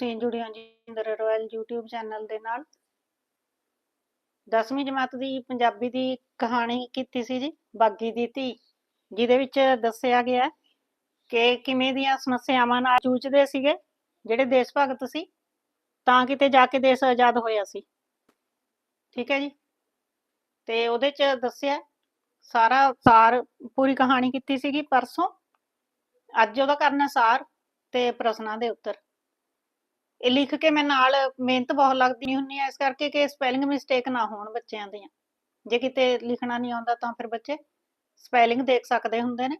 ਤੁਸੀਂ ਜੁੜੇ ਹੋ ਜੀ ਇੰਦਰ ਰੋਇਲ YouTube ਚੈਨਲ ਦੇ ਨਾਲ। 10ਵੀਂ ਜਮਾਤ ਦੀ ਪੰਜਾਬੀ ਦੀ ਕਹਾਣੀ ਕੀਤੀ ਸੀ ਜੀ, ਬਾਗੀ ਦੀ ਧੀ, ਜਿਹਦੇ ਵਿੱਚ ਦੱਸਿਆ ਗਿਆ ਕਿ ਕਿਵੇਂ ਦੀਆਂ ਸਮੱਸਿਆਵਾਂ ਨਾਲ ਜੂਝਦੇ ਸੀਗੇ, ਜਿਹੜੇ ਦੇਸ਼ ਭਗਤ ਸੀ, ਤਾਂ ਕਿਤੇ ਜਾ ਕੇ ਦੇਸ਼ ਆਜ਼ਾਦ ਹੋਇਆ ਸੀ। ਠੀਕ ਹੈ ਜੀ? ਤੇ ਉਹਦੇ ਚ ਦੱਸਿਆ, ਸਾਰਾ ਸਾਰ ਪੂਰੀ ਕਹਾਣੀ ਕੀਤੀ ਸੀਗੀ ਪਰਸੋਂ। ਅੱਜ ਉਹਦਾ ਕਰਨਾ ਸਾਰ ਤੇ ਪ੍ਰਸ਼ਨਾਂ ਦੇ ਉੱਤਰ। ਇਹ ਲਿਖ ਕੇ ਮੈਂ ਨਾਲ ਮਿਹਨਤ ਬਹੁਤ ਲੱਗਦੀ ਹੁੰਦੀ ਆ ਇਸ ਕਰਕੇ ਕਿ ਸਪੈਲਿੰਗ ਮਿਸਟੇਕ ਨਾ ਹੋਣ ਬੱਚਿਆਂ ਦੀਆਂ। ਜੇ ਕਿਤੇ ਲਿਖਣਾ ਨਹੀਂ ਆਉਂਦਾ ਤਾਂ ਫਿਰ ਬੱਚੇ ਸਪੈਲਿੰਗ ਦੇਖ ਸਕਦੇ ਹੁੰਦੇ ਨੇ।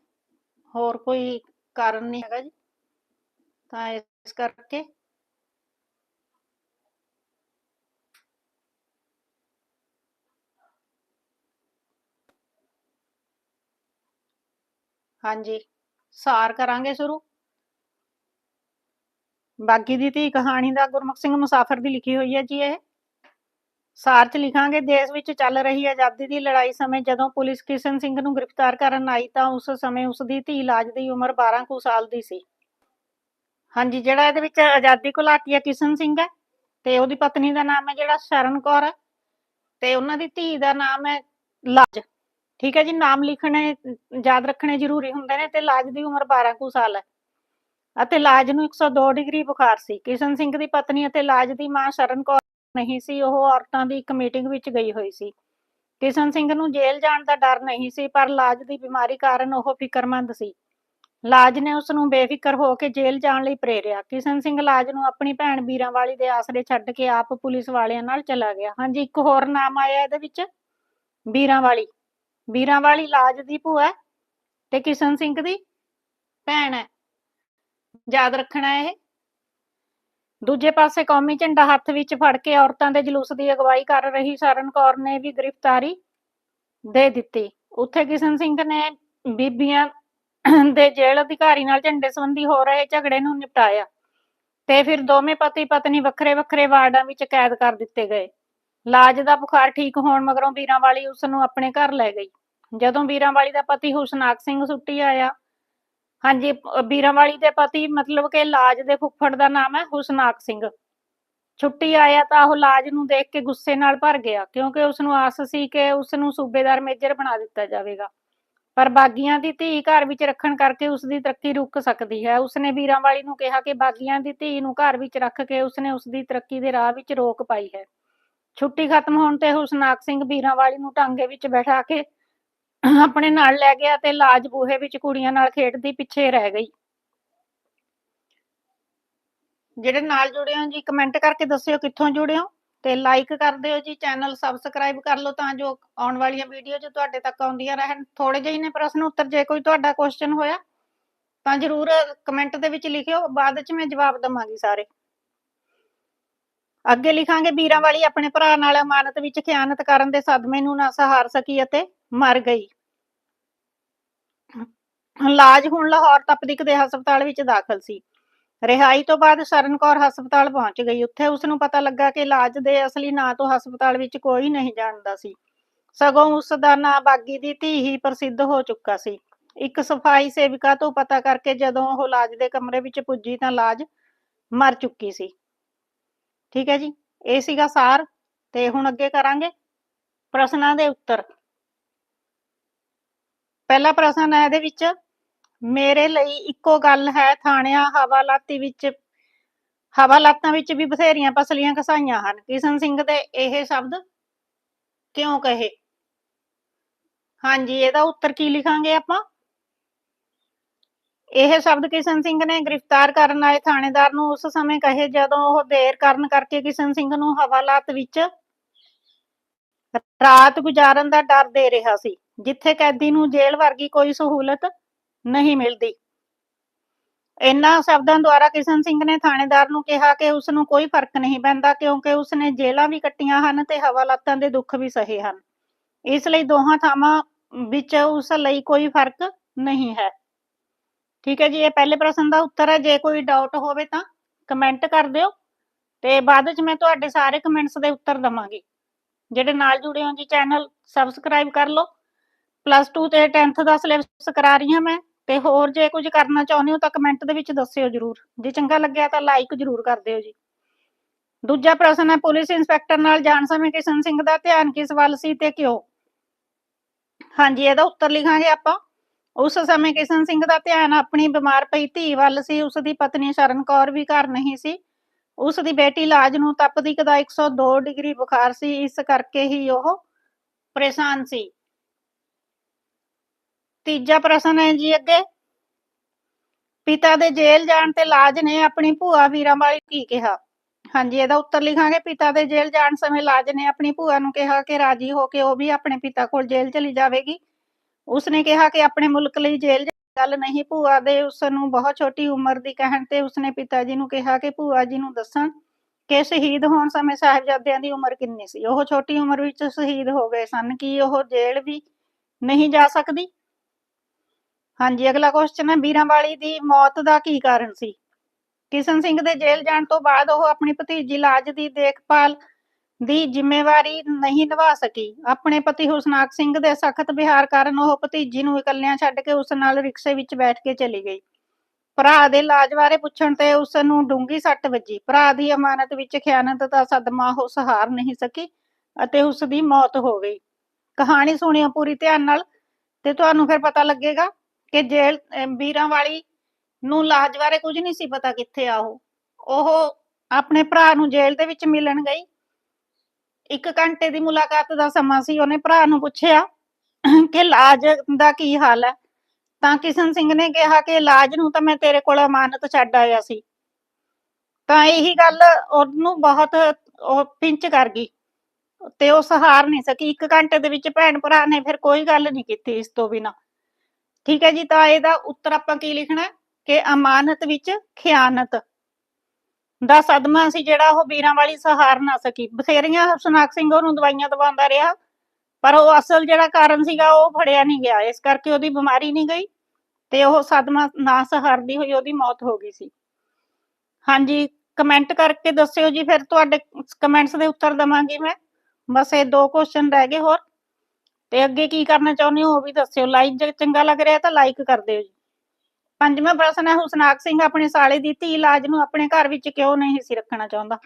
ਹੋਰ ਕੋਈ ਕਾਰਨ ਨਹੀਂ ਹੈਗਾ ਜੀ। ਤਾਂ ਇਸ ਕਰਕੇ ਹਾਂਜੀ, ਸਾਰ ਕਰਾਂਗੇ ਸ਼ੁਰੂ। ਬਾਗੀ ਦੀ ਧੀ ਕਹਾਣੀ ਦਾ ਗੁਰਮੁਖ ਸਿੰਘ ਮੁਸਾਫਰ ਦੀ ਲਿਖੀ ਹੋਈ ਹੈ ਜੀ ਇਹ। ਸਾਰ ਚ ਲਿਖਾਂਗੇ, ਦੇਸ਼ ਵਿੱਚ ਚੱਲ ਰਹੀ ਆਜ਼ਾਦੀ ਦੀ ਲੜਾਈ ਸਮੇਂ ਜਦੋਂ ਪੁਲਿਸ ਕਿਸ਼ਨ ਸਿੰਘ ਨੂੰ ਗ੍ਰਿਫਤਾਰ ਕਰਨ ਆਈ ਤਾਂ ਉਸ ਸਮੇਂ ਉਸ ਦੀ ਧੀ ਲਾਜ ਦੀ ਉਮਰ 12 ਕੁ ਸਾਲ ਦੀ ਸੀ। ਹਾਂਜੀ, ਜਿਹੜਾ ਇਹਦੇ ਵਿੱਚ ਆਜ਼ਾਦੀ ਘੁਲਾਟੀਆ ਕਿਸ਼ਨ ਸਿੰਘ ਹੈ ਤੇ ਉਹਦੀ ਪਤਨੀ ਦਾ ਨਾਮ ਹੈ ਜਿਹੜਾ ਸ਼ਰਨ ਕੌਰ ਹੈ ਤੇ ਉਹਨਾਂ ਦੀ ਧੀ ਦਾ ਨਾਮ ਹੈ ਲਾਜ। ਠੀਕ ਹੈ ਜੀ, ਨਾਮ ਲਿਖਣੇ, ਯਾਦ ਰੱਖਣੇ ਜ਼ਰੂਰੀ ਹੁੰਦੇ ਨੇ ਤੇ ਲਾਜ ਦੀ ਉਮਰ 12 ਕੁ ਸਾਲ ਹੈ। ਅਤੇ ਲਾਜ ਨੂੰ 102 ਡਿਗਰੀ ਬੁਖਾਰ ਸੀ। ਕਿਸ਼ਨ ਸਿੰਘ ਦੀ ਪਤਨੀ ਅਤੇ ਲਾਜ ਦੀ ਮਾਂ ਸ਼ਰਨ ਕੌਰ ਨਹੀਂ ਸੀ, ਉਹ ਔਰਤਾਂ ਦੀ ਇੱਕ ਮੀਟਿੰਗ ਵਿੱਚ ਗਈ ਹੋਈ ਸੀ। ਕਿਸ਼ਨ ਸਿੰਘ ਨੂੰ ਜੇਲ੍ਹ ਜਾਣ ਦਾ ਡਰ ਨਹੀਂ ਸੀ, ਪਰ ਲਾਜ ਦੀ ਬਿਮਾਰੀ ਕਾਰਨ ਉਹ ਫਿਕਰਮੰਦ ਸੀ। ਲਾਜ ਨੇ ਉਸ ਨੂੰ ਬੇਫਿਕਰ ਹੋ ਕੇ ਜੇਲ੍ਹ ਜਾਣ ਲਈ ਪ੍ਰੇਰਿਆ। ਕਿਸ਼ਨ ਸਿੰਘ ਲਾਜ ਨੂੰ ਆਪਣੀ ਭੈਣ ਬੀਰਾਂ ਵਾਲੀ ਦੇ ਆਸਰੇ ਛੱਡ ਕੇ ਆਪ ਪੁਲਿਸ ਵਾਲਿਆਂ ਨਾਲ ਚਲਾ ਗਿਆ। ਹਾਂਜੀ, ਇੱਕ ਹੋਰ ਨਾਮ ਆਇਆ ਇਹਦੇ ਵਿੱਚ। ਬੀਰਾਂ ਵਾਲੀ ਬੀਰਾਂ ਵਾਲੀ ਲਾਜ ਦੀ ਭੂਆ ਤੇ ਕਿਸ਼ਨ ਸਿੰਘ ਦੀ ਭੈਣ ਹੈ। ਯਾਦ ਰੱਖਣਾ ਇਹ। ਦੂਜੇ ਪਾਸੇ ਕੌਮੀ ਝੰਡਾ ਹੱਥ ਵਿੱਚ ਫੜ ਕੇ ਔਰਤਾਂ ਦੇ ਜਲੂਸ ਦੀ ਅਗਵਾਈ ਕਰ ਰਹੀ ਸ਼ਰਨ ਕੌਰ ਨੇ ਵੀ ਗ੍ਰਿਫਤਾਰੀ ਦੇ ਦਿੱਤੀ। ਉੱਥੇ ਕਿਸ਼ਨ ਸਿੰਘ ਨੇ ਬੀਬੀਆਂ ਦੇ ਜੇਲ੍ਹ ਅਧਿਕਾਰੀ ਨਾਲ ਝੰਡੇ ਸੰਬੰਧੀ ਹੋ ਰਹੇ ਝਗੜੇ ਨੂੰ ਨਿਪਟਾਇਆ ਤੇ ਫਿਰ ਦੋਵੇਂ ਪਤੀ ਪਤਨੀ ਵੱਖਰੇ ਵੱਖਰੇ ਵਾਰਡਾਂ ਵਿੱਚ ਕੈਦ ਕਰ ਦਿੱਤੇ ਗਏ। ਲਾਜ ਦਾ ਬੁਖਾਰ ਠੀਕ ਹੋਣ ਮਗਰੋਂ ਵੀਰਾਂ ਵਾਲੀ ਉਸ ਨੂੰ ਆਪਣੇ ਘਰ ਲੈ ਗਈ। ਜਦੋਂ ਵੀਰਾਂ ਵਾਲੀ ਦਾ ਪਤੀ ਹੁਸਨਾਕ ਸਿੰਘ ਸੁੱਟੀ ਆਇਆ ਹਾਂਜੀ ਪ- ਦੇ ਪਤੀ ਮਤਲਬ ਕਿ ਲਾਜ ਦੇ ਫੁੱਫੜ ਦਾ ਨਾਮ ਹੈ ਹੁਸਨਾਕ ਸਿੰਘ। ਛੁੱਟੀ ਆਇਆ ਤਾਂ ਉਹ ਲਾਜ ਨੂੰ ਦੇਖ ਕੇ ਗੁੱਸੇ ਨਾਲ ਭਰ ਗਿਆ, ਕਿਉਂਕਿ ਉਸ ਨੂੰ ਆਸ ਸੀ ਕਿ ਉਸ ਨੂੰ ਸੂਬੇਦਾਰ ਮੇਜਰ ਬਣਾ ਦਿੱਤਾ ਜਾਵੇਗਾ। ਪਰ ਬਾਗੀਆਂ ਦੀ ਧੀ ਘਰ ਵਿੱਚ ਰੱਖਣ ਕਰਕੇ ਉਸ ਦੀ ਤਰੱਕੀ ਰੁਕ ਸਕਦੀ ਹੈ। ਉਸਨੇ ਵੀਰਾਂ ਵਾਲੀ ਨੂੰ ਕਿਹਾ ਕਿ ਬਾਗੀਆਂ ਦੀ ਧੀ ਨੂੰ ਘਰ ਵਿੱਚ ਰੱਖ ਕੇ ਉਸਨੇ ਉਸ ਦੀ ਤਰੱਕੀ ਦੇ ਰਾਹ ਵਿੱਚ ਰੋਕ ਪਾਈ ਹੈ। ਛੁੱਟੀ ਖਤਮ ਹੋਣ ਤੇ ਹੁਸਨਾਕ ਸਿੰਘ ਵੀਰਾਂਵਾਲੀ ਨੂੰ ਟਾਂਗੇ ਵਿੱਚ ਬੈਠਾ ਕੇ ਆਪਣੇ ਨਾਲ ਲੈ ਗਿਆ ਤੇ ਲਾਜ ਬੂਹੇ ਵਿੱਚ ਕੁੜੀਆਂ ਨਾਲ ਖੇਡਦੀ ਪਿੱਛੇ ਰਹਿ ਗਈ। ਜਿਹੜੇ ਨਾਲ ਜੁੜੇ ਹੋ ਜੀ ਕਮੈਂਟ ਕਰਕੇ ਦੱਸਿਓ ਕਿੱਥੋਂ ਜੁੜੇ ਹੋ ਤੇ ਲਾਈਕ ਕਰ ਦਿਓ ਜੀ ਚੈਨਲ ਸਬਸਕ੍ਰਾਈਬ ਕਰ ਲਓ ਤਾਂ ਜੋ ਆਉਣ ਵਾਲੀਆਂ ਵੀਡੀਓ ਜੋ ਤੁਹਾਡੇ ਤੱਕ ਆਉਂਦੀਆਂ ਰਹਿਣ। ਥੋੜੇ ਜਿਹੇ ਨੇ ਪ੍ਰਸ਼ਨ ਉੱਤਰ, ਜੇ ਕੋਈ ਤੁਹਾਡਾ ਕੁਐਸਚਨ ਹੋਇਆ ਤਾਂ ਜਰੂਰ ਕਮੈਂਟ ਦੇ ਵਿੱਚ ਲਿਖਿਓ, ਬਾਅਦ ਵਿੱਚ ਮੈਂ ਜਵਾਬ ਦਵਾਂਗੀ ਸਾਰੇ। ਅੱਗੇ ਲਿਖਾਂਗੇ, ਵੀਰਾਂ ਵਾਲੀ ਆਪਣੇ ਭਰਾ ਨਾਲ ਅਮਾਨਤ ਵਿੱਚ ਖਿਆਨਤ ਕਰਨ ਦੇ ਸਦਮੇ ਨੂੰ ਨਾ ਸਹਾਰ ਸਕੀ ਅਤੇ ਮਰ ਗਈ। ਲਾਜ ਹੁਣ ਲਾਹੌਰ ਤਪਦਿਕ ਦੇ ਹਸਪਤਾਲ ਵਿੱਚ ਦਾਖਲ ਸੀ। ਰਿਹਾਈ ਤੋਂ ਬਾਅਦ ਸ਼ਰਨ ਹਸਪਤਾਲ ਪਹੁੰਚ ਗਈ। ਉੱਥੇ ਉਸ ਨੂੰ ਪਤਾ ਲੱਗਾ ਕਿ ਲਾਜ ਦੇ ਅਸਲੀ ਨਾਂ ਤੋਂ ਹਸਪਤਾਲ ਵਿੱਚ ਕੋਈ ਨਹੀਂ ਜਾਣਦਾ ਸੀ। ਸਗੋਂ ਉਸ ਦਾ ਨਾਂ ਬਾਗੀ ਦੀ ਧੀ ਹੀ ਪ੍ਰਸਿੱਧ ਹੋ ਚੁੱਕਾ ਸੀ। ਇੱਕ ਸਫ਼ਾਈ ਸੇਵਿਕਾ ਤੋਂ ਪਤਾ ਕਰਕੇ ਜਦੋਂ ਉਹ ਲਾਜ ਦੇ ਕਮਰੇ ਵਿੱਚ ਪੁੱਜੀ ਤਾਂ ਲਾਜ ਮਰ ਚੁੱਕੀ ਸੀ। ਠੀਕ ਹੈ ਜੀ? ਇਹ ਸੀਗਾ ਸਾਰ। ਤੇ ਹੁਣ ਅੱਗੇ ਕਰਾਂਗੇ ਪ੍ਰਸ਼ਨਾਂ ਦੇ ਉੱਤਰ। ਪਹਿਲਾ ਪ੍ਰਸ਼ਨ ਹੈ ਇਹਦੇ ਵਿੱਚ, ਮੇਰੇ ਲਈ ਇੱਕੋ ਗੱਲ ਹੈ, ਥਾਣਿਆਂ, ਹਵਾਲਾਤੀ ਵਿੱਚ, ਹਵਾਲਾਤਾਂ ਵਿੱਚ ਵੀ ਬਥੇਰੀਆਂ ਪਸਲੀਆਂ ਘਸਾਈਆਂ ਹਨ। ਕਿਸ਼ਨ ਸਿੰਘ ਦੇ ਇਹ ਸ਼ਬਦ ਕਿਉਂ ਕਹੇ? ਹਾਂਜੀ, ਇਹਦਾ ਉੱਤਰ ਕੀ ਲਿਖਾਂਗੇ ਆਪਾਂ? ਇਹ ਸ਼ਬਦ ਕਿਸ਼ਨ ਸਿੰਘ ਨੇ ਗ੍ਰਿਫਤਾਰ ਕਰਨ ਆਏ ਥਾਣੇਦਾਰ ਨੂੰ ਉਸ ਸਮੇਂ ਕਹੇ ਜਦੋਂ ਉਹ ਦੇਰ ਕਰਨ ਕਰਕੇ ਕਿਸ਼ਨ ਸਿੰਘ ਨੂੰ ਹਵਾਲਾਤ ਵਿੱਚ ਰਾਤ ਗੁਜ਼ਾਰਨ ਦਾ ਡਰ ਦੇ ਰਿਹਾ ਸੀ। ਜਿੱਥੇ ਕੈਦੀ ਨੂੰ ਜੇਲ੍ਹ ਵਰਗੀ ਕੋਈ ਸਹੂਲਤ ਨਹੀਂ ਮਿਲਦੀ। ਇਹਨਾਂ ਸ਼ਬਦਾਂ ਦੁਆਰਾ ਕਿਸ਼ਨ ਸਿੰਘ ਨੇ ਥਾਣੇਦਾਰ ਨੂੰ ਕਿਹਾ ਕਿ ਉਸ ਨੂੰ ਕੋਈ ਫ਼ਰਕ ਨਹੀਂ ਪੈਂਦਾ ਕਿਉਂਕਿ ਉਸ ਨੇ ਜੇਲ੍ਹਾਂ ਵੀ ਕੱਟੀਆਂ ਹਨ ਤੇ ਹਵਾਲਾਤਾਂ ਦੇ ਦੁੱਖ ਵੀ ਸਹੇ ਹਨ। ਇਸ ਲਈ ਦੋਹਾਂ ਥਾਵਾਂ ਵਿੱਚ ਉਸ ਲਈ ਕੋਈ ਫ਼ਰਕ ਨਹੀਂ ਹੈ। ਠੀਕ ਹੈ ਜੀ, ਇਹ ਪਹਿਲੇ ਪ੍ਰਸ਼ਨ ਦਾ ਉੱਤਰ ਹੈ। ਜੇ ਕੋਈ ਡਾਊਟ ਹੋਵੇ ਤਾਂ ਕਮੈਂਟ ਕਰ ਦਿਓ ਤੇ ਬਾਅਦ ਵਿੱਚ ਮੈਂ ਤੁਹਾਡੇ ਸਾਰੇ ਕਮੈਂਟਸ ਦੇ ਉੱਤਰ ਦਵਾਂਗੀ। ਜਿਹੜੇ ਨਾਲ ਜੁੜੇ ਹੋ ਜੀ ਚੈਨਲ ਸਬਸਕ੍ਰਾਈਬ ਕਰ ਲਓ। ਪਲੱਸ 2 ਤੇ 10th ਦਾ ਸਿਲੇਬਸ ਕਰਾ ਰਹੀ ਹਾਂ ਮੈਂ, ਤੇ ਹੋਰ ਜੇ ਕੁਝ ਕਰਨਾ ਚਾਹੁੰਦੇ ਹੋ ਤਾਂ ਕਮੈਂਟ ਦੇ ਵਿੱਚ ਦੱਸਿਓ ਜਰੂਰ। ਜੇ ਚੰਗਾ ਲੱਗਿਆ ਤਾਂ ਲਾਈਕ ਜਰੂਰ ਕਰ ਦਿਓ ਜੀ। ਦੂਜਾ ਪ੍ਰਸ਼ਨ ਹੈ ਪੁਲਿਸ ਇੰਸਪੈਕਟਰ ਨਾਲ ਜਾਣ ਸਮੇਂ ਕਿਸ਼ਨ ਸਿੰਘ ਦਾ ਧਿਆਨ ਕਿਸ ਵੱਲ ਸੀ ਤੇ ਕਿਉਂ? ਹਾਂਜੀ, ਇਹਦਾ ਉੱਤਰ ਲਿਖਾਂਗੇ ਆਪਾਂ। ਉਸ ਸਮੇਂ ਕਿਸ਼ਨ ਸਿੰਘ ਦਾ ਧਿਆਨ ਆਪਣੀ ਬਿਮਾਰ ਪਈ ਧੀ ਵੱਲ ਸੀ, ਉਸ ਦੀ ਪਤਨੀ ਸ਼ਰਨ ਕੌਰ ਵੀ ਘਰ ਨਹੀਂ ਸੀ। ਉਸ ਦੀ ਬੇਟੀ ਲਾਜ ਨੂੰ ਤਪਦੀਕ ਦਾ 102 ਡਿਗਰੀ ਬੁਖਾਰ ਸੀ, ਇਸ ਕਰਕੇ ਹੀ ਉਹ ਪਰੇਸ਼ਾਨ ਸੀ। ਤੀਜਾ ਪ੍ਰਸ਼ਨ ਹੈ ਜੀ ਅੱਗੇ। ਪਿਤਾ ਦੇ ਜੇਲ੍ਹ ਜਾਣ ਤੇ ਲਾਜ ਨੇ ਆਪਣੀ ਭੂਆ ਵੀਰਾਂ ਕੀ ਕਿਹਾ? ਹਾਂਜੀ, ਇਹਦਾ ਉੱਤਰ ਲਿਖਾਂਗੇ। ਪਿਤਾ ਦੇ ਜੇਲ੍ਹ ਜਾਣ ਸਮੇਂ ਲਾਜ ਨੇ ਆਪਣੀ ਭੂਆ ਨੂੰ ਕਿਹਾ ਕਿ ਰਾਜੀ ਹੋ ਕੇ ਉਹ ਵੀ ਆਪਣੇ ਪਿਤਾ ਕੋਲ ਜੇਲ੍ਹ ਚਲੀ ਜਾਵੇਗੀ। ਉਸਨੇ ਕਿਹਾ ਕਿ ਆਪਣੇ ਮੁਲਕ ਲਈ ਜੇਲ੍ਹ ਗੱਲ ਨਹੀਂ। ਭੂਆ ਦੇ ਉਸ ਨੂੰ ਬਹੁਤ ਛੋਟੀ ਉਮਰ ਦੀ ਕਹਿਣ ਤੇ ਉਸਨੇ ਪਿਤਾ ਜੀ ਨੂੰ ਕਿਹਾ ਕਿ ਭੂਆ ਜੀ ਨੂੰ ਦੱਸਣ ਕਿ ਸ਼ਹੀਦ ਹੋਣ ਸਮੇਂ ਸਾਹਿਬਜ਼ਾਦਿਆਂ ਦੀ ਉਮਰ ਕਿੰਨੀ ਸੀ। ਉਹ ਛੋਟੀ ਉਮਰ ਵਿੱਚ ਸ਼ਹੀਦ ਹੋ ਗਏ ਸਨ ਕਿ ਉਹ ਜੇਲ੍ਹ ਵੀ ਨਹੀਂ ਜਾ ਸਕਦੀ। ਹਾਂਜੀ, ਅਗਲਾ ਕੁਐਸਚਨ ਹੈ ਵੀਰਾਂ ਵਾਲੀ ਦੀ ਮੌਤ ਦਾ ਕੀ ਕਾਰਨ ਸੀ? ਕਿਸ਼ਨ ਸਿੰਘ ਦੇ ਜੇਲ੍ਹ ਜਾਣ ਤੋਂ ਬਾਅਦ ਉਹ ਆਪਣੀ ਭਤੀਜੀ ਲਾਜ ਦੀ ਦੇਖਭਾਲ ਦੀ ਜ਼ਿੰਮੇਵਾਰੀ ਨਹੀਂ ਨਿਭਾ ਸਕੀ। ਆਪਣੇ ਪਤੀ ਹੁਸਨਾਕ ਸਿੰਘ ਦੇ ਸਖਤ ਵਿਹਾਰ ਕਾਰਨ ਉਹ ਭਤੀਜੀ ਨੂੰ ਇਕੱਲਿਆਂ ਛੱਡ ਕੇ ਉਸ ਨਾਲ ਰਿਕਸ਼ੇ ਵਿੱਚ ਬੈਠ ਕੇ ਚਲੀ ਗਈ। ਭਰਾ ਦੇ ਇਲਾਜ ਬਾਰੇ ਪੁੱਛਣ ਤੇ ਉਸ ਨੂੰ ਡੂੰਗੀ ਸੱਟ ਵੱਜੀ। ਭਰਾ ਦੀ ਅਮਾਨਤ ਵਿੱਚ ਖਿਆਨਤ ਦਾ ਸਦਮਾ ਉਹ ਸਹਾਰ ਨਹੀਂ ਸਕੀ ਅਤੇ ਉਸ ਦੀ ਮੌਤ ਹੋ ਗਈ। ਕਹਾਣੀ ਸੁਣਿਓ ਪੂਰੀ ਧਿਆਨ ਨਾਲ ਤੇ ਤੁਹਾਨੂੰ ਫਿਰ ਪਤਾ ਲੱਗੇਗਾ ਕਿ ਜੇਲ੍ਹ ਵੀਰਾਂ ਵਾਲੀ ਨੂੰ ਲਾਜ ਬਾਰੇ ਕੁਝ ਨਹੀਂ ਸੀ ਪਤਾ ਕਿੱਥੇ ਆ ਉਹ। ਉਹ ਆਪਣੇ ਭਰਾ ਨੂੰ ਜੇਲ੍ਹ ਦੇ ਵਿੱਚ ਮਿਲਣ ਗਈ। ਇੱਕ ਘੰਟੇ ਦੀ ਮੁਲਾਕਾਤ ਦਾ ਸਮਾਂ ਸੀ, ਉਹਨੇ ਭਰਾ ਨੂੰ ਪੁੱਛਿਆ ਕਿ ਲਾਜ ਦਾ ਕੀ ਹਾਲ ਹੈ? ਤਾਂ ਕਿਸ਼ਨ ਸਿੰਘ ਨੇ ਕਿਹਾ ਕਿ ਲਾਜ ਨੂੰ ਤਾਂ ਮੈਂ ਤੇਰੇ ਕੋਲ ਅਮਾਨਤ ਛੱਡ ਆਇਆ ਸੀ। ਤਾਂ ਇਹੀ ਗੱਲ ਉਹਨੂੰ ਬਹੁਤ, ਉਹ ਪਿੰਚ ਕਰ ਗਈ ਤੇ ਉਹ ਸਹਾਰ ਨਹੀਂ ਸਕੀ। ਇੱਕ ਘੰਟੇ ਦੇ ਵਿੱਚ ਭੈਣ ਭਰਾ ਨੇ ਫਿਰ ਕੋਈ ਗੱਲ ਨਹੀਂ ਕੀਤੀ ਇਸ ਤੋਂ ਬਿਨਾ। ਠੀਕ ਹੈ ਜੀ, ਤਾਂ ਇਹਦਾ ਉੱਤਰ ਆਪਾਂ ਕੀ ਲਿਖਣਾ ਕਿ ਅਮਾਨਤ ਵਿੱਚ ਖਿਆਨਤ। ਦਾ ਸਦਮਾ ਸੀ ਜਿਹੜਾ ਉਹ ਵੀਰਾਂ ਵਾਲੀ ਸਹਾਰ ਨਾ ਸਕੀ। ਬਥੇਰੀਆਂ ਸੁਨਾਕ ਸਿੰਘ ਉਹਨੂੰ ਦਵਾਈਆਂ ਦਵਾਉਂਦਾ ਰਿਹਾ, ਪਰ ਉਹ ਅਸਲ ਜਿਹੜਾ ਕਾਰਨ ਸੀਗਾ ਉਹ ਫੜਿਆ ਨਹੀਂ ਗਿਆ। ਇਸ ਕਰਕੇ ਉਹਦੀ ਬਿਮਾਰੀ ਨਹੀਂ ਗਈ ਤੇ ਉਹ ਸਦਮਾ ਨਾ ਸਹਾਰਦੀ ਹੋਈ ਉਹਦੀ ਮੌਤ ਹੋ ਗਈ ਸੀ। ਹਾਂਜੀ ਕਮੈਂਟ ਕਰਕੇ ਦੱਸਿਓ ਜੀ, ਫਿਰ ਤੁਹਾਡੇ ਕਮੈਂਟਸ ਦੇ ਉੱਤਰ ਦਵਾਂਗੀ ਮੈਂ। ਬਸ ਇਹ ਦੋ ਕੁਐਸਚਨ ਰਹਿ ਗਏ ਹੋਰ। ਤੇ ਅੱਗੇ ਕੀ ਕਰਨਾ ਚਾਹੁੰਦੇ ਹੋ ਉਹ ਵੀ ਦੱਸਿਓ। ਲਾਈਕ ਜੇ ਚੰਗਾ ਲੱਗ ਰਿਹਾ ਤਾਂ ਲਾਈਕ ਕਰ ਦਿਓ ਜੀ। ਪੰਜਵਾਂ ਪ੍ਰਸ਼ਨ ਹੈ, ਹੁਸਨਾਕ ਸਿੰਘ ਆਪਣੇ ਸਾਲੇ ਦੀ ਧੀ ਇਲਾਜ ਨੂੰ ਆਪਣੇ ਘਰ ਵਿੱਚ ਕਿਉਂ ਨਹੀਂ ਸੀ ਰੱਖਣਾ ਚਾਹੁੰਦਾ?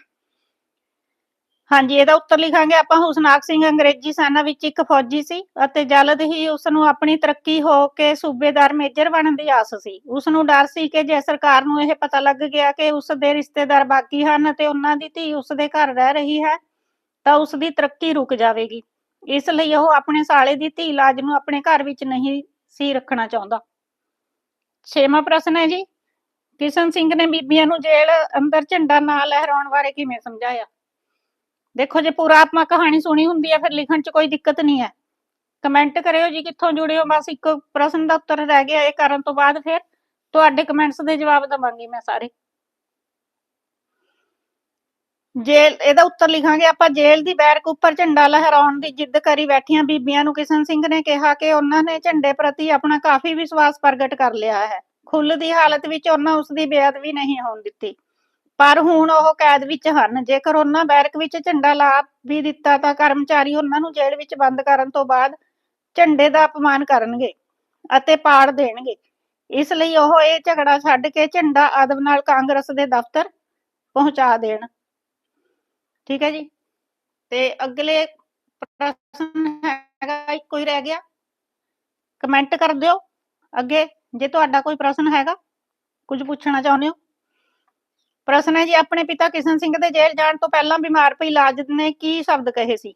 ਹਾਂਜੀ, ਇਹਦਾ ਉੱਤਰ ਲਿਖਾਂਗੇ ਆਪਾਂ। ਹੁਸਨਾਕ ਸਿੰਘ ਅੰਗਰੇਜ਼ੀ ਸੈਨਾ ਵਿੱਚ ਇੱਕ ਫੌਜੀ ਸੀ ਅਤੇ ਜਲਦ ਹੀ ਉਸ ਨੂੰ ਆਪਣੀ ਤਰੱਕੀ ਹੋ ਕੇ ਸੂਬੇਦਾਰ ਮੇਜਰ ਬਣਨ ਦੀ ਆਸ ਸੀ। ਉਸ ਨੂੰ ਡਰ ਸੀ ਕਿ ਜੇ ਸਰਕਾਰ ਨੂੰ ਇਹ ਪਤਾ ਲੱਗ ਗਿਆ ਕਿ ਉਸ ਦੇ ਰਿਸ਼ਤੇਦਾਰ ਬਾਕੀ ਹਨ ਤੇ ਉਹਨਾਂ ਦੀ ਧੀ ਉਸ ਦੇ ਘਰ ਰਹਿ ਰਹੀ ਹੈ, ਤਾਂ ਉਸ ਦੀ ਤਰੱਕੀ ਰੁਕ ਜਾਵੇਗੀ। ਇਸ ਲਈ ਉਹ ਆਪਣੇ ਸਾਲੇ ਦੀ ਧੀ ਇਲਾਜ ਨੂੰ ਆਪਣੇ ਘਰ ਵਿੱਚ ਨਹੀਂ ਸੀ ਰੱਖਣਾ ਚਾਹੁੰਦਾ। ਛੇਵਾਂ ਪ੍ਰਸ਼ਨ ਹੈ ਜੀ, ਕਿਸ਼ਨ ਸਿੰਘ ਨੇ ਬੀਬੀਆਂ ਨੂੰ ਜੇਲ੍ਹ ਅੰਦਰ ਝੰਡਾ ਨਾ ਲਹਿਰਾਉਣ ਬਾਰੇ ਕਿਵੇਂ ਸਮਝਾਇਆ? ਦੇਖੋ ਜੇ ਪੂਰਾ ਆਪਾਂ ਕਹਾਣੀ ਸੁਣੀ ਹੁੰਦੀ ਹੈ, ਫਿਰ ਲਿਖਣ 'ਚ ਕੋਈ ਦਿੱਕਤ ਨਹੀਂ ਹੈ। ਕਮੈਂਟ ਕਰਿਓ ਜੀ ਕਿੱਥੋਂ ਜੁੜੇ ਹੋ, ਬਸ ਇੱਕ ਪ੍ਰਸ਼ਨ ਦਾ ਉੱਤਰ ਰਹਿ ਗਿਆ, ਇਹ ਕਰਨ ਤੋਂ ਬਾਅਦ ਫਿਰ ਤੁਹਾਡੇ ਕਮੈਂਟਸ ਦੇ ਜਵਾਬ ਦਵਾਂਗੀ ਮੈਂ ਸਾਰੇ। ਜੇਲ ਇਹਦਾ ਉੱਤਰ ਲਿਖਾਂਗੇ ਆਪਾਂ, ਜੇਲ੍ਹ ਦੀ ਬੈਰਕ ਉੱਪਰ ਝੰਡਾ ਲਹਿਰਾਉਣ ਦੀ ਜਿੱਦ ਕਰੀ ਬੈਠੀਆਂ ਬੀਬੀਆਂ ਨੂੰ ਕਿਸ਼ਨ ਸਿੰਘ ਨੇ ਕਿਹਾ ਕਿ ਉਹਨਾਂ ਨੇ ਝੰਡੇ ਪ੍ਰਤੀ ਆਪਣਾ ਕਾਫੀ ਵਿਸ਼ਵਾਸ ਪ੍ਰਗਟ ਕਰ ਲਿਆ ਹੈ। ਖੁੱਲ ਦੀ ਹਾਲਤ ਵਿੱਚ ਉਹਨਾਂ ਉਸ ਦੀ ਬੇਅਦਬੀ ਨਹੀਂ ਹੋਣ ਦਿੱਤੀ। ਪਰ ਹੁਣ ਉਹ ਕੈਦ ਵਿੱਚ ਹਨ। ਜੇਕਰ ਉਹਨਾਂ ਬੈਰਕ ਵਿੱਚ ਝੰਡਾ ਲਾ ਵੀ ਦਿੱਤਾ ਤਾਂ ਕਰਮਚਾਰੀ ਉਹਨਾਂ ਨੂੰ ਜੇਲ੍ਹ ਵਿੱਚ ਬੰਦ ਕਰਨ ਤੋਂ ਬਾਅਦ ਝੰਡੇ ਦਾ ਅਪਮਾਨ ਕਰਨਗੇ ਅਤੇ ਪਾੜ ਦੇਣਗੇ। ਇਸ ਲਈ ਉਹ ਇਹ ਝਗੜਾ ਛੱਡ ਕੇ ਝੰਡਾ ਆਦਮ ਨਾਲ ਕਾਂਗਰਸ ਦੇ ਦਫ਼ਤਰ ਪਹੁੰਚਾ ਦੇਣ। ਠੀਕ ਹੈ ਜੀ? ਤੇ ਅਗਲੇ ਪ੍ਰਸ਼ਨ ਹੈਗਾ ਇੱਕੋ ਰਹਿ ਗਿਆ? ਕਮੈਂਟ ਕਰ ਦਿਓ ਅੱਗੇ, ਜੇ ਤੁਹਾਡਾ ਕੋਈ ਪ੍ਰਸ਼ਨ ਹੈਗਾ, ਕੁਝ ਪੁੱਛਣਾ ਚਾਹੁੰਦੇ ਹੋ? ਪ੍ਰਸ਼ਨ ਹੈ ਜੀ, ਆਪਣੇ ਪਿਤਾ ਕਿਸ਼ਨ ਸਿੰਘ ਦੇ ਜੇਲ੍ਹ ਜਾਣ ਤੋਂ ਪਹਿਲਾਂ ਬਿਮਾਰ ਪਈ ਲਾਜ ਨੇ ਕੀ ਸ਼ਬਦ ਕਹੇ ਸੀ?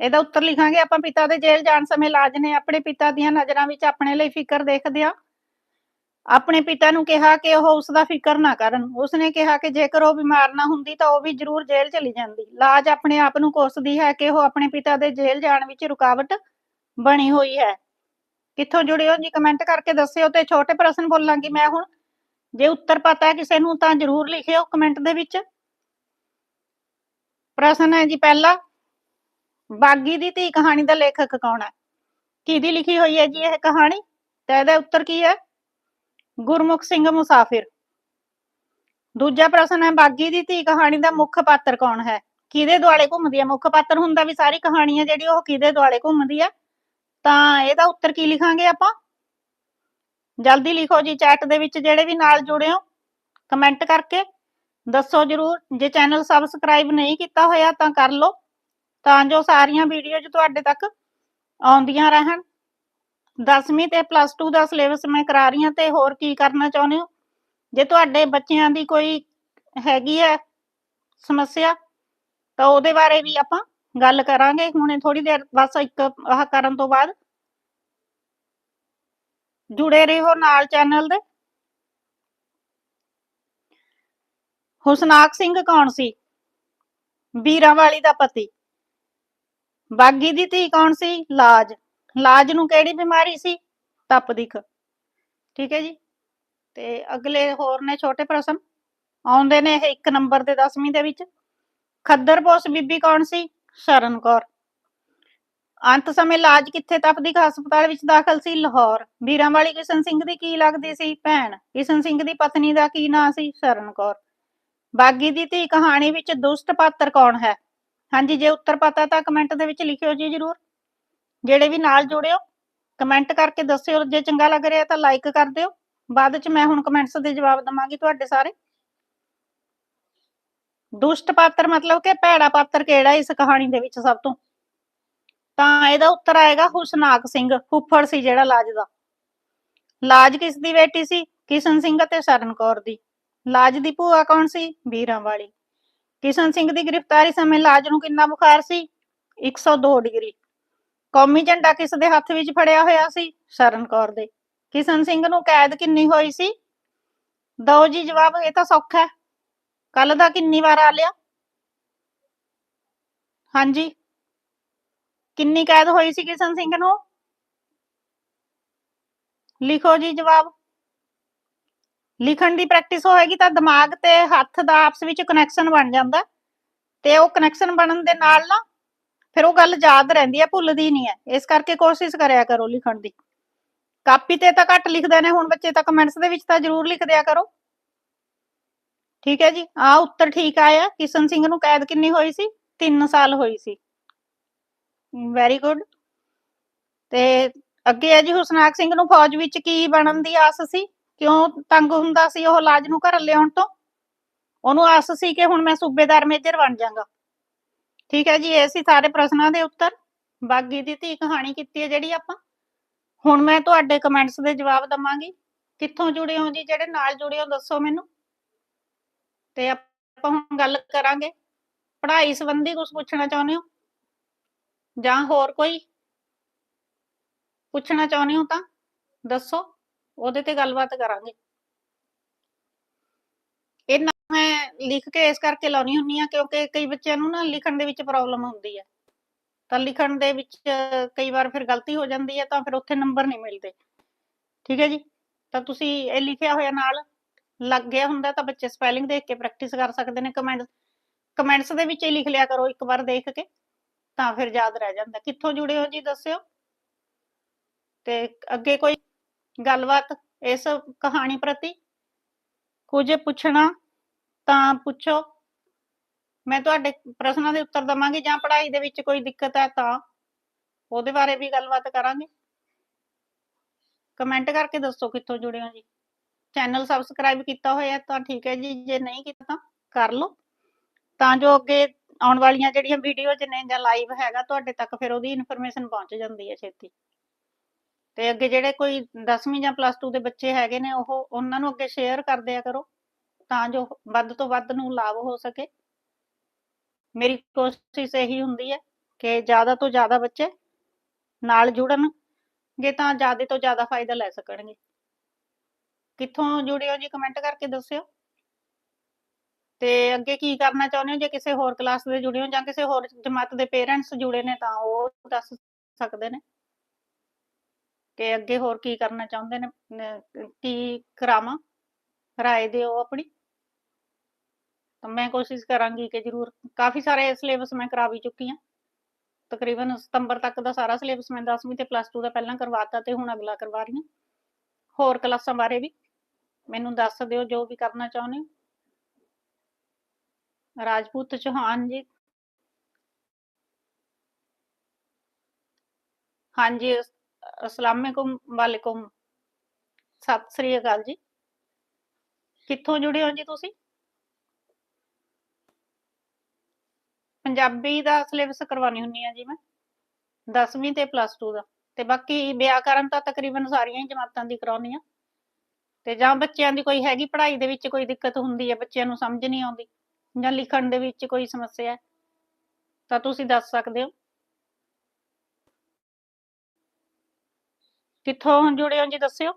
ਇਹਦਾ ਉੱਤਰ ਲਿਖਾਂਗੇ, ਆਪਾਂ ਪਿਤਾ ਦੇ ਜੇਲ੍ਹ ਜਾਣ ਸਮੇਂ ਲਾਜ ਨੇ ਆਪਣੇ ਪਿਤਾ ਦੀਆਂ ਨਜ਼ਰਾਂ ਵਿੱਚ ਆਪਣੇ ਲਈ ਫਿਕਰ ਦੇਖਦਿਆਂ ਆਪਣੇ ਪਿਤਾ ਨੂੰ ਕਿਹਾ ਕਿ ਉਹ ਉਸ ਦਾ ਫਿਕਰ ਨਾ ਕਰਨ। ਉਸਨੇ ਕਿਹਾ ਕਿ ਜੇਕਰ ਉਹ ਬਿਮਾਰ ਨਾ ਹੁੰਦੀ ਤਾਂ ਉਹ ਵੀ ਜ਼ਰੂਰ ਜੇਲ੍ਹ ਚਲੀ ਜਾਂਦੀ। ਲਾਜ ਆਪਣੇ ਆਪ ਨੂੰ ਕੋਸਦੀ ਹੈ ਕਿ ਉਹ ਆਪਣੇ ਪਿਤਾ ਦੇ ਜੇਲ੍ਹ ਜਾਣ ਵਿੱਚ ਰੁਕਾਵਟ ਬਣੀ ਹੋਈ ਹੈ। ਕਿੱਥੋਂ ਜੁੜੇ ਹੋ ਜੀ ਕਮੈਂਟ ਕਰਕੇ ਦੱਸਿਓ ਤੇ ਛੋਟੇ ਪ੍ਰਸ਼ਨ ਬੋਲਾਂਗੀ ਮੈਂ ਹੁਣ। ਜੇ ਉੱਤਰ ਪਤਾ ਹੈ ਕਿਸੇ ਨੂੰ ਤਾਂ ਜ਼ਰੂਰ ਲਿਖਿਓ ਕਮੈਂਟ ਦੇ ਵਿੱਚ। ਪ੍ਰਸ਼ਨ ਹੈ ਜੀ ਪਹਿਲਾ, ਬਾਗੀ ਦੀ ਧੀ ਕਹਾਣੀ ਦਾ ਲੇਖਕ ਕੌਣ ਹੈ? ਕਿਹਦੀ ਲਿਖੀ ਹੋਈ ਹੈ ਜੀ ਇਹ ਕਹਾਣੀ? ਤੇ ਇਹਦਾ ਉੱਤਰ ਕੀ ਹੈ? ਗੁਰਮੁਖ ਸਿੰਘ ਮੁਸਾਫਿਰ। ਦੂਜਾ ਪ੍ਰਸ਼ਨ ਹੈ, ਬਾਗੀ ਦੀ ਧੀ ਕਹਾਣੀ ਦਾ ਮੁੱਖ ਪਾਤਰ ਕੌਣ ਹੈ? ਕਿਹਦੇ ਦੁਆਲੇ ਘੁੰਮਦੀ ਹੈ? ਮੁੱਖ ਪਾਤਰ ਹੁੰਦਾ ਵੀ ਸਾਰੀ ਕਹਾਣੀ ਹੈ ਜਿਹੜੀ ਉਹ ਕਿਹਦੇ ਦੁਆਲੇ ਘੁੰਮਦੀ ਹੈ? ਤਾਂ ਇਹਦਾ ਉੱਤਰ ਕੀ ਲਿਖਾਂਗੇ ਆਪਾਂ? ਜਲਦੀ ਲਿਖੋ ਜੀ ਚੈਟ ਦੇ ਵਿੱਚ ਜਿਹੜੇ ਵੀ ਨਾਲ ਜੁੜੇ ਹੋ ਕਮੈਂਟ ਕਰਕੇ। ਦੱਸੋ ਜਰੂਰ, ਜੇ ਚੈਨਲ ਸਬਸਕ੍ਰਾਈਬ ਨਹੀਂ ਕੀਤਾ ਹੋਇਆ ਤਾਂ ਕਰ ਲਓ। ਤਾਂ ਜੋ ਸਾਰੀਆਂ ਵੀਡੀਓਜ਼ ਤੁਹਾਡੇ ਤੱਕ ਆਉਂਦੀਆਂ ਰਹਿਣ। 10ਵੀਂ ਤੇ ਪਲੱਸ 2 ਦਾ ਸਿਲੇਬਸ ਮੈਂ ਕਰਾ ਰਹੀ ਹਾਂ ਤੇ ਹੋਰ ਕੀ ਕਰਨਾ ਚਾਹੁੰਦੇ ਹੋ? ਜੇ ਤੁਹਾਡੇ ਬੱਚਿਆਂ ਦੀ ਕੋਈ ਹੈਗੀ ਹੈ ਸਮੱਸਿਆ, ਤਾਂ ਉਹਦੇ ਬਾਰੇ ਵੀ ਆਪਾਂ ਗੱਲ ਕਰਾਂਗੇ। ਹੁਣੇ ਥੋੜੀ ਦੇਰ ਬਸ ਇੱਕ ਆਹ ਕਰਨ ਤੋਂ ਬਾਅਦ। ਜੁੜੇ ਰਹੋ ਨਾਲ ਚੈਨਲ ਦੇ। ਹੁਸਨਾਕ ਸਿੰਘ ਕੌਣ ਸੀ? ਵੀਰਾਂ ਵਾਲੀ ਦਾ ਪਤੀ। ਬਾਗੀ ਦੀ ਧੀ ਕੌਣ ਸੀ? ਲਾਜ। ਲਾਜ ਨੂੰ ਕਿਹੜੀ ਬਿਮਾਰੀ ਸੀ? ਤਪਦਿਕ ਠੀਕ ਹੈ ਜੀ? ਤੇ ਅਗਲੇ ਹੋਰ ਨੇ ਛੋਟੇ ਪ੍ਰਸ਼ਨ। ਆਉਂਦੇ ਨੇ ਇਹ ਇੱਕ ਨੰਬਰ ਦੇ 10ਵੀਂ ਦੇ ਵਿੱਚ। ਖੱਦਰਪੋਸ਼ ਬੀਬੀ ਕੌਣ ਸੀ? ਸ਼ਰਨ ਕੌਰ। ਅੰਤ ਸਮੇਂ ਲਾਜ ਕਿੱਥੇ ਤਪਦਿਕ ਹਸਪਤਾਲ ਵਿੱਚ ਦਾਖਲ ਸੀ ਲਾਹੌਰ। ਵੀਰਾਂ ਵਾਲੀ ਕਿਸ਼ਨ ਸਿੰਘ ਦੀ ਕੀ ਲੱਗਦੀ ਸੀ? ਭੈਣ। ਕਿਸ਼ਨ ਸਿੰਘ ਦੀ ਪਤਨੀ ਦਾ ਕੀ ਨਾਂ ਸੀ? ਸ਼ਰਨ ਕੌਰ। ਬਾਗੀ ਦੀ ਧੀ ਕਹਾਣੀ ਵਿੱਚ ਦੁਸ਼ਟ ਪਾਤਰ ਕੌਣ ਹੈ? ਹਾਂਜੀ, ਜੇ ਉੱਤਰ ਪਤਾ ਤਾਂ ਕਮੈਂਟ ਦੇ ਵਿੱਚ ਲਿਖਿਓ ਜੀ ਜਰੂਰ। ਜਿਹੜੇ ਵੀ ਨਾਲ ਜੁੜਿਓ ਕਮੈਂਟ ਕਰਕੇ ਦੱਸਿਓ, ਜੇ ਚੰਗਾ ਲੱਗ ਰਿਹਾ ਤਾਂ ਲਾਈਕ ਕਰ ਦਿਓ। ਬਾਅਦ ਚ ਮੈਂ ਹੁਣ ਕਮੈਂਟਸ ਦੇ ਜਵਾਬ ਦਵਾਂਗੀ ਤੁਹਾਡੇ ਸਾਰੇ। ਦੁਸ਼ਟ ਪਾਤਰ ਮਤਲਬ ਕਿ ਭੈੜਾ ਪਾਤਰ ਕਿਹੜਾ ਇਸ ਕਹਾਣੀ ਦੇ ਵਿੱਚ ਸਭ ਤੋਂ? ਤਾਂ ਇਹਦਾ ਉੱਤਰ ਆਏਗਾ ਹੁਸਨਾਕ ਸਿੰਘ, ਫੁੱਫੜ ਸੀ ਜਿਹੜਾ ਲਾਜ ਦਾ। ਲਾਜ ਕਿਸ ਦੀ ਬੇਟੀ ਸੀ? ਕਿਸ਼ਨ ਸਿੰਘ ਅਤੇ ਸ਼ਰਨ ਕੌਰ ਦੀ। ਲਾਜ ਦੀ ਭੂਆ ਕੌਣ ਸੀ? ਵੀਰਾਂ ਵਾਲੀ। ਕਿਸ਼ਨ ਸਿੰਘ ਦੀ ਗ੍ਰਿਫਤਾਰੀ ਸਮੇਂ ਲਾਜ ਨੂੰ ਕਿੰਨਾ ਬੁਖਾਰ ਸੀ? 102 ਡਿਗਰੀ। ਕੌਮੀ ਝੰਡਾ ਕਿਸ ਦੇ ਹੱਥ ਵਿੱਚ ਫੜਿਆ ਹੋਇਆ ਸੀ? ਸ਼ਰਨ ਕੌਰ ਦੇ। ਕਿਸ਼ਨ ਸਿੰਘ ਨੂੰ ਕੈਦ ਕਿੰਨੀ ਹੋਈ ਸੀ? ਦੋ ਜੀ ਜਵਾਬ, ਇਹ ਤਾਂ ਸੌਖਾ ਹੈ। ਕੱਲ ਦਾ ਕਿੰਨੀ ਵਾਰ ਆ ਲਿਆ? ਹਾਂਜੀ। ਕਿੰਨੀ ਕੈਦ ਹੋਈ ਸੀ ਕਿਸ਼ਨ ਸਿੰਘ ਨੂੰ? ਲਿਖੋ ਜੀ ਜਵਾਬ। ਲਿਖਣ ਦੀ ਪ੍ਰੈਕਟਿਸ ਹੋਏਗੀ ਤਾਂ ਦਿਮਾਗ ਤੇ ਹੱਥ ਦਾ ਆਪਸ ਵਿੱਚ ਕਨੈਕਸ਼ਨ ਬਣ ਜਾਂਦਾ। ਤੇ ਉਹ ਕਨੈਕਸ਼ਨ ਬਣਨ ਦੇ ਨਾਲ ਨਾ ਫਿਰ ਉਹ ਗੱਲ ਯਾਦ ਰਹਿੰਦੀ ਹੈ ਭੁੱਲਦੀ ਨਹੀਂ ਹੈ ਇਸ ਕਰਕੇ ਕੋਸ਼ਿਸ਼ ਕਰਿਆ ਕਰੋ ਲਿਖਣ ਦੀ। ਕਾਪੀ ਤੇ ਤਾਂ ਘੱਟ ਲਿਖਦੇ ਨੇ, ਹੁਣ ਬੱਚੇ ਤਾਂ ਕਮੈਂਟਸ ਦੇ ਵਿੱਚ ਤਾਂ ਜ਼ਰੂਰ ਲਿਖ ਦਿਆ ਕਰੋ। ਠੀਕ ਹੈ ਜੀ? ਆ ਉੱਤਰ ਠੀਕ ਆਇਆ। ਕਿਸ਼ਨ ਸਿੰਘ ਨੂੰ ਕੈਦ ਕਿੰਨੀ ਹੋਈ ਸੀ? 3 ਸਾਲ ਹੋਈ ਸੀ। ਵੈਰੀ ਗੁੱਡ ਤੇ ਅੱਗੇ ਹੈ ਜੀ ਹੁਸਨਾਕ ਸਿੰਘ ਨੂੰ ਫੌਜ ਵਿੱਚ ਕੀ ਬਣਨ ਦੀ ਆਸ ਸੀ? ਕਿਉਂ ਤੰਗ ਹੁੰਦਾ ਸੀ ਉਹ ਲਾਜ ਨੂੰ ਘਰ ਲਿਆਉਣ ਤੋਂ? ਉਹਨੂੰ ਆਸ ਸੀ ਕਿ ਹੁਣ ਮੈਂ ਸੂਬੇਦਾਰ ਮੇਜਰ ਬਣ ਜਾਗਾ ਠੀਕ ਹੈ ਜੀ, ਇਹ ਸੀ ਸਾਰੇ ਪ੍ਰਸ਼ਨਾਂ ਦੇ ਉੱਤਰ। ਬਾਗੀ ਦੀ ਧੀ ਕਹਾਣੀ ਕੀਤੀ ਹੈ ਜਿਹੜੀ ਆਪਾਂ। ਹੁਣ ਮੈਂ ਤੁਹਾਡੇ ਕਮੈਂਟਸ ਦੇ ਜਵਾਬ ਦਵਾਂਗੀ। ਕਿੱਥੋਂ ਜੁੜੇ ਹੋ ਜੀ? ਜਿਹੜੇ ਨਾਲ ਜੁੜੇ ਹੋ, ਦੱਸੋ ਮੈਨੂੰ। ਤੇ ਆਪਾਂ ਹੁਣ ਗੱਲ ਕਰਾਂਗੇ। ਪੜ੍ਹਾਈ ਸੰਬੰਧੀ ਕੁਝ ਪੁੱਛਣਾ ਚਾਹੁੰਦੇ ਹੋ? ਜਾਂ ਹੋਰ ਕੋਈ? ਪੁੱਛਣਾ ਚਾਹੁੰਦੇ ਹੋ ਤਾਂ ਦੱਸੋ। ਉਹਦੇ ਤੇ ਗੱਲਬਾਤ ਕਰਾਂਗੇ। ਇਹ ਨਾ ਮੈਂ ਲਿਖ ਕੇ ਇਸ ਕਰਕੇ ਲਾਉਣੀ ਹੁੰਨੀ ਆ ਕਿਉਂਕਿ ਕਈ ਬੱਚਿਆਂ ਨੂੰ ਨਾ ਲਿਖਣ ਦੇ ਵਿੱਚ ਪ੍ਰੋਬਲਮ ਹੁੰਦੀ ਹੈ ਤਾਂ ਲਿਖਣ ਦੇ ਵਿੱਚ ਕਈ ਵਾਰ ਫਿਰ ਗਲਤੀ ਹੋ ਜਾਂਦੀ ਹੈ ਤਾਂ ਫਿਰ ਉੱਥੇ ਨੰਬਰ ਨਹੀਂ ਮਿਲਦੇ। ਠੀਕ ਹੈ ਜੀ? ਤਾਂ ਤੁਸੀਂ ਇਹ ਲਿਖਿਆ ਹੋਇਆ ਨਾਲ ਲੱਗ ਗਿਆ ਹੁੰਦਾ ਤਾਂ ਬੱਚੇ ਸਪੈਲਿੰਗ ਦੇਖ ਕੇ ਪ੍ਰੈਕਟਿਸ ਕਰ ਸਕਦੇ ਨੇ। ਕਮੈਂਟ ਕਮੈਂਟਸ ਦੇ ਵਿੱਚ ਹੀ ਲਿਖ ਲਿਆ ਕਰੋ ਇੱਕ ਵਾਰ ਦੇਖ ਕੇ, ਤਾਂ ਫਿਰ ਯਾਦ ਰਹਿ ਜਾਂਦਾ। ਕਿੱਥੋਂ ਜੁੜੇ ਹੋ ਜੀ ਦੱਸਿਓ? ਤੇ ਅੱਗੇ ਕੋਈ ਗੱਲਬਾਤ ਇਸ ਕਹਾਣੀ ਪ੍ਰਤੀ? ਕੁਝ ਪੁੱਛਣਾ ਤਾਂ ਪੁੱਛੋ। ਮੈਂ ਤੁਹਾਡੇ ਪ੍ਰਸ਼ਨਾਂ ਦੇ ਉੱਤਰ ਦਵਾਂਗੀ ਜਾਂ ਪੜ੍ਹਾਈ ਦੇ ਵਿੱਚ ਕੋਈ ਦਿੱਕਤ ਹੈ ਤਾਂ। ਉਹਦੇ ਬਾਰੇ ਵੀ ਗੱਲਬਾਤ ਕਰਾਂਗੇ। ਕਮੈਂਟ ਕਰਕੇ ਦੱਸੋ ਕਿੱਥੋਂ ਜੁੜੇ ਹੋ ਜੀ। ਚੈਨਲ ਸਬਸਕ੍ਰਾਈਬ ਕੀਤਾ ਹੋਇਆ ਤਾਂ ਠੀਕ ਹੈ ਜੀ, ਜੇ ਨਹੀਂ ਕੀਤਾ ਤਾਂ ਕਰ ਲਓ। ਤਾਂ ਜੋ ਅੱਗੇ ਆਉਣ ਵਾਲੀਆਂ ਜਿਹੜੀਆਂ ਵੀਡੀਓਜ਼ ਨੇ ਜਾਂ ਲਾਈਵ ਹੈਗਾ, ਤੁਹਾਡੇ ਤੱਕ ਫਿਰ ਉਹਦੀ ਇਨਫੋਰਮੇਸ਼ਨ ਪਹੁੰਚ ਜਾਂਦੀ ਹੈ ਛੇਤੀ। ਤੇ ਅੱਗੇ ਜਿਹੜੇ ਕੋਈ 10ਵੀਂ ਜਾਂ ਪਲੱਸ 2 ਦੇ ਬੱਚੇ ਹੈਗੇ ਨੇ, ਉਹ ਉਹਨਾਂ ਨੂੰ ਅੱਗੇ ਸ਼ੇਅਰ ਕਰਦੇ ਆ ਕਰੋ। ਤਾਂ ਜੋ ਵੱਧ ਤੋਂ ਵੱਧ ਨੂੰ ਲਾਭ ਹੋ ਸਕੇ। ਮੇਰੀ ਕੋਸ਼ਿਸ਼ ਇਹੀ ਹੁੰਦੀ ਹੈ ਕਿ ਜ਼ਿਆਦਾ ਤੋਂ ਜ਼ਿਆਦਾ ਬੱਚੇ ਨਾਲ ਜੁੜਨਗੇ ਤਾਂ ਜ਼ਿਆਦਾ ਤੋਂ ਜ਼ਿਆਦਾ ਫਾਇਦਾ ਲੈ ਸਕਣਗੇ। ਕਿੱਥੋਂ ਜੁੜੇ ਹੋ ਜੀ ਕਮੈਂਟ ਕਰਕੇ ਦੱਸਿਓ। ਤੇ ਅੱਗੇ ਕੀ ਕਰਨਾ ਚਾਹੁੰਦੇ ਹੋ? ਜੇ ਕਿਸੇ ਹੋਰ ਕਲਾਸ ਦੇ ਜੁੜੇ ਹੋ ਜਾਂ ਕਿਸੇ ਹੋਰ ਜਮਾਤ ਦੇ ਪੇਰੈਂਟਸ ਜੁੜੇ ਨੇ ਤਾਂ ਉਹ ਦੱਸ ਸਕਦੇ ਨੇ। ਕਿ ਅੱਗੇ ਹੋਰ ਕੀ ਕਰਨਾ ਚਾਹੁੰਦੇ ਨੇ, ਕੀ ਕਰਾਵਾਂ? ਰਾਏ ਦਿਓ ਆਪਣੀ। ਤਾਂ ਮੈਂ ਕੋਸ਼ਿਸ਼ ਕਰਾਂਗੀ ਕਿ ਜ਼ਰੂਰ ਕਾਫੀ ਸਾਰੇ ਸਿਲੇਬਸ ਮੈਂ ਕਰਾ ਵੀ ਚੁੱਕੀ ਹਾਂ। ਤਕਰੀਬਨ ਸਤੰਬਰ ਤੱਕ ਦਾ ਸਾਰਾ ਸਿਲੇਬਸ ਮੈਂ 10ਵੀਂ ਤੇ ਪਲੱਸ 2 ਦਾ ਪਹਿਲਾਂ ਕਰਵਾਤਾ ਤੇ ਹੁਣ ਅਗਲਾ ਕਰਵਾ ਰਹੀ ਹਾਂ। ਹੋਰ ਕਲਾਸਾਂ ਬਾਰੇ ਵੀ ਮੈਨੂੰ ਦੱਸ ਦਿਓ ਜੋ ਵੀ ਕਰਨਾ ਚਾਹੁੰਦੇ ਹੋ। ਰਾਜਪੂਤ ਚੌਹਾਨ ਜੀ। ਹਾਂਜੀ, ਅਸ- ਅਸਲਾਮੁਅਲੈਕੁਮ ਵਾਲੇਕੁਮ। ਸਤਿ ਸ੍ਰੀ ਅਕਾਲ ਜੀ। ਕਿੱਥੋਂ ਜੁੜੇ ਹੋ ਜੀ ਤੁਸੀਂ? ਪੰਜਾਬੀ ਦਾ ਸਿਲੇਬਸ ਕਰਵਾਉਣੀ ਹੁੰਨੀ ਆ ਜੀ ਮੈਂ 10ਵੀਂ ਤੇ ਪਲੱਸ 2 ਦਾ। ਤੇ ਬਾਕੀ ਵਿਆਕਰਨ ਤਾਂ ਤਕਰੀਬਨ ਸਾਰੀਆਂ ਹੀ ਜਮਾਤਾਂ ਦੀ ਕਰਾਉਣੀ ਆ। ਤੇ ਜਾਂ ਬੱਚਿਆਂ ਦੀ ਕੋਈ ਹੈਗੀ, ਪੜ੍ਹਾਈ ਦੇ ਵਿੱਚ ਕੋਈ ਦਿੱਕਤ ਹੁੰਦੀ ਹੈ ਬੱਚਿਆਂ ਨੂੰ ਸਮਝ ਨਹੀਂ ਆਉਂਦੀ, ਜਾਂ ਲਿਖਣ ਦੇ ਵਿੱਚ ਕੋਈ ਸਮੱਸਿਆ ਹੈ, ਤਾਂ ਤੁਸੀਂ ਦੱਸ ਸਕਦੇ ਹੋ। ਕਿੱਥੋਂ ਜੁੜੇ ਹੋ ਜੀ, ਦੱਸਿਓ।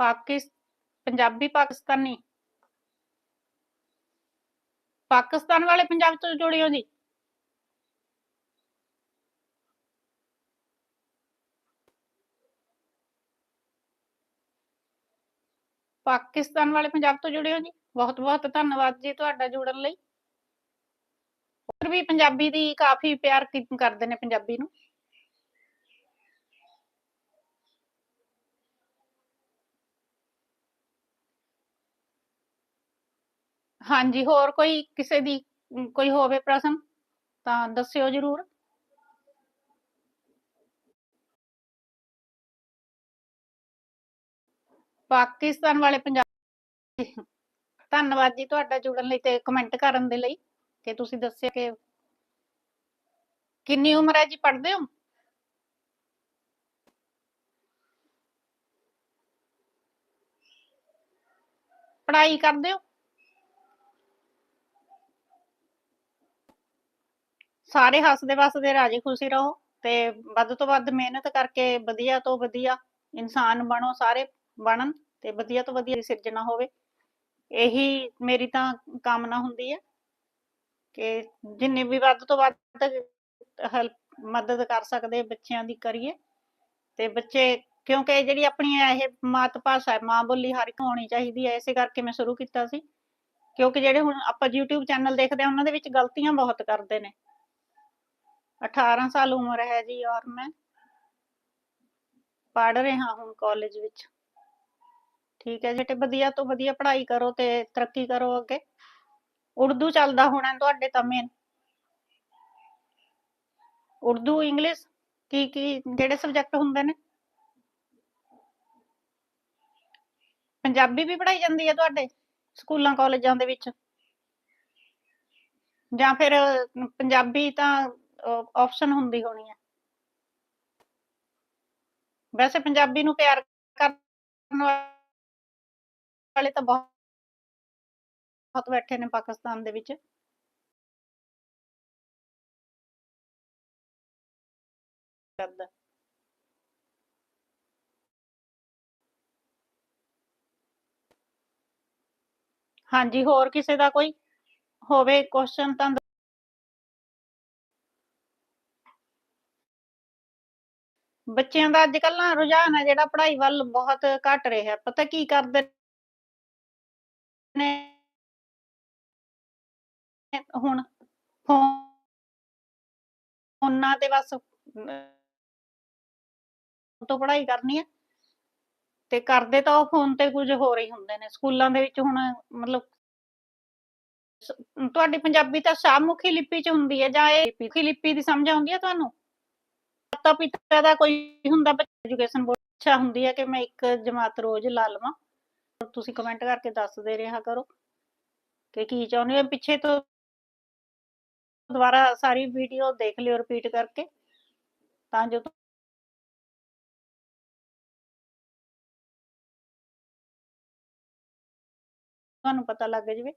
ਪਾਕਿਸ, ਪੰਜਾਬੀ ਪਾਕਿਸਤਾਨੀ। ਪਾਕਿਸਤਾਨ ਵਾਲੇ ਪੰਜਾਬ ਤੋਂ ਜੁੜੇ ਹੋ ਜੀ ਪਾਕਿਸਤਾਨ ਵਾਲੇ ਪੰਜਾਬ ਤੋਂ ਜੁੜੇ ਹੋ ਜੀ ਬਹੁਤ ਬਹੁਤ ਧੰਨਵਾਦ ਜੀ ਤੁਹਾਡਾ ਜੁੜਨ ਲਈ। ਹੋਰ ਵੀ ਪੰਜਾਬੀ ਦੀ ਕਾਫੀ ਪਿਆਰ ਕਰਦੇ ਨੇ ਪੰਜਾਬੀ ਨੂੰ। ਹਾਂਜੀ ਹੋਰ ਕੋਈ ਕਿਸੇ ਦੀ ਅਮ, ਕੋਈ ਹੋਵੇ ਪ੍ਰਸ਼ਨ ਤਾਂ ਦੱਸਿਓ ਜਰੂਰ। ਪਾਕਿਸਤਾਨ ਵਾਲੇ ਪੰਜਾਬ ਧੰਨਵਾਦ ਜੀ ਤੁਹਾਡਾ ਜੁੜਨ ਲਈ ਤੇ ਕਮੈਂਟ ਕਰਨ ਦੇ ਲਈ ਕਿ ਤੁਸੀਂ ਦੱਸਿਆ ਕਿ ਕਿੰਨੀ ਉਮਰ ਹੈ ਜੀ ਪੜ੍ਹਦੇ ਹੋ? ਪੜ੍ਹਾਈ ਕਰਦੇ ਹੋ? ਸਾਰੇ ਹੱਸਦੇ ਵਸਦੇ, ਰਾਜੀ ਖੁਸ਼ੀ ਰਹੋ ਤੇ ਵੱਧ ਤੋਂ ਵੱਧ ਮਿਹਨਤ ਕਰਕੇ ਵਧੀਆ ਤੋਂ ਵਧੀਆ ਇਨਸਾਨ ਬਣੋ, ਸਾਰੇ ਬਣਨ ਤੇ ਵਧੀਆ ਤੋਂ ਵਧੀਆ ਸਿਰਜਣਾ ਹੋਵੇ। ਇਹੀ ਮੇਰੀ ਤਾਂ ਕਾਮਨਾ ਹੁੰਦੀ ਹੈ ਕਿ ਜਿੰਨੀ ਵੀ ਵੱਧ ਤੋਂ ਵੱਧ ਹੈਲਪ ਮਦਦ ਕਰ ਸਕਦੇ ਬੱਚਿਆਂ ਦੀ ਕਰੀਏ ਤੇ ਬੱਚੇ, ਕਿਉਂਕਿ ਜਿਹੜੀ ਆਪਣੀ ਇਹ ਮਾਤ ਭਾਸ਼ਾ ਹੈ, ਮਾਂ ਬੋਲੀ ਹਰ ਇੱਕ ਹੋਣੀ ਚਾਹੀਦੀ ਹੈ, ਇਸੇ ਕਰਕੇ ਮੈਂ ਸ਼ੁਰੂ ਕੀਤਾ ਸੀ। ਕਿਉਂਕਿ ਜਿਹੜੇ ਹੁਣ ਆਪਾਂ YouTube ਚੈਨਲ ਦੇਖਦੇ ਆ ਉਹਨਾਂ ਦੇ ਵਿੱਚ ਗਲਤੀਆਂ ਬਹੁਤ ਕਰਦੇ ਨੇ। 18 ਸਾਲ ਉਮਰ ਹੈ ਜੀ ਔਰ ਮੈਂ ਪੜ੍ਹ ਰਿਹਾ ਹੁਣ ਕਾਲਜ ਵਿੱਚ। ਠੀਕ ਹੈ ਜਿਹੜੇ ਵਧੀਆ ਤੋਂ ਵਧੀਆ ਪੜ੍ਹਾਈ ਕਰੋ ਤੇ ਤਰੱਕੀ ਕਰੋ ਅੱਗੇ। ਉਰਦੂ ਚੱਲਦਾ ਹੋਣਾ ਤੁਹਾਡੇ ਤਾਂ ਮੇਨ ਉਰਦੂ ਇੰਗਲਿਸ਼ ਕੀ ਕੀ ਜਿਹੜੇ ਸਬਜੈਕਟ ਹੁੰਦੇ ਨੇ? ਪੰਜਾਬੀ ਵੀ ਪੜ੍ਹਾਈ ਜਾਂਦੀ ਹੈ ਤੁਹਾਡੇ ਸਕੂਲਾਂ ਕਾਲਜਾਂ ਦੇ ਵਿੱਚ? ਜਾਂ ਫਿਰ ਪੰਜਾਬੀ ਤਾਂ ਆਪਸ਼ਨ ਹੁੰਦੀ ਹੋਣੀ ਹੈ। ਵੈਸੇ ਪੰਜਾਬੀ ਨੂੰ ਪਿਆਰ ਕਰਨ ਵਾਲੇ ਤਾਂ ਬਹੁਤ ਬਹੁਤ ਬੈਠੇ ਨੇ ਪਾਕਿਸਤਾਨ ਦੇ ਵਿੱਚ। ਕਰਦਾ ਹਾਂਜੀ, ਹੋਰ ਕਿਸੇ ਦਾ ਕੋਈ ਹੋਵੇ ਕੁਐਸਚਨ ਤਾਂ ਬੱਚਿਆਂ ਦਾ ਅੱਜ ਕੱਲ੍ਹ ਨਾ ਰੁਝਾਨ ਹੈ ਜਿਹੜਾ ਪੜ੍ਹਾਈ ਵੱਲ ਬਹੁਤ ਘਟ ਰਿਹਾ। ਪਤਾ ਕੀ ਕਰਦੇ ਨੇ? ਹੁਣ ਫੋਨਾਂ ਤੇ ਬਸ ਅਮ, ਤੋਂ ਪੜ੍ਹਾਈ ਕਰਨੀ ਹੈ ਤੇ ਕਰਦੇ ਤਾਂ ਉਹ ਫੋਨ ਤੇ ਕੁਝ ਹੋਰ ਹੀ ਹੁੰਦੇ ਨੇ। ਸਕੂਲਾਂ ਦੇ ਵਿੱਚ ਹੁਣ ਮਤਲਬ ਸ- ਤੁਹਾਡੀ ਪੰਜਾਬੀ ਤਾਂ ਸ਼ਾਹਮੁਖੀ ਲਿਪੀ ਚ ਹੁੰਦੀ ਹੈ ਜਾਂ ਇਹ ਲਿਪੀ ਲਿਪੀ ਦੀ ਸਮਝ ਆਉਂਦੀ ਹੈ ਤੁਹਾਨੂੰ? ਮਾਤਾ ਪਿਤਾ ਦਾ ਕੋਈ ਹੁੰਦਾ ਐਜੂਕੇਸ਼ਨ ਬੋਰਡ ਇੱਛਾ ਹੁੰਦੀ ਹੈ ਕਿ ਮੈਂ ਇੱਕ ਜਮਾਤ ਰੋਜ਼ ਲਾ ਲਵਾਂ। ਤੁਸੀਂ ਕਮੈਂਟ ਕਰਕੇ ਦੱਸਦੇ ਰਿਹਾ ਕਰੋ ਕਿ ਕੀ ਚਾਹੁੰਦੇ ਹੋ? ਪਿੱਛੇ ਤੋਂ ਦੁਬਾਰਾ ਸਾਰੀ ਵੀਡੀਓ ਦੇਖ ਲਿਓ ਰਿਪੀਟ ਕਰਕੇ, ਤਾਂ ਜੋ ਤੁਹਾਨੂੰ ਪਤਾ ਲੱਗ ਜਾਵੇ।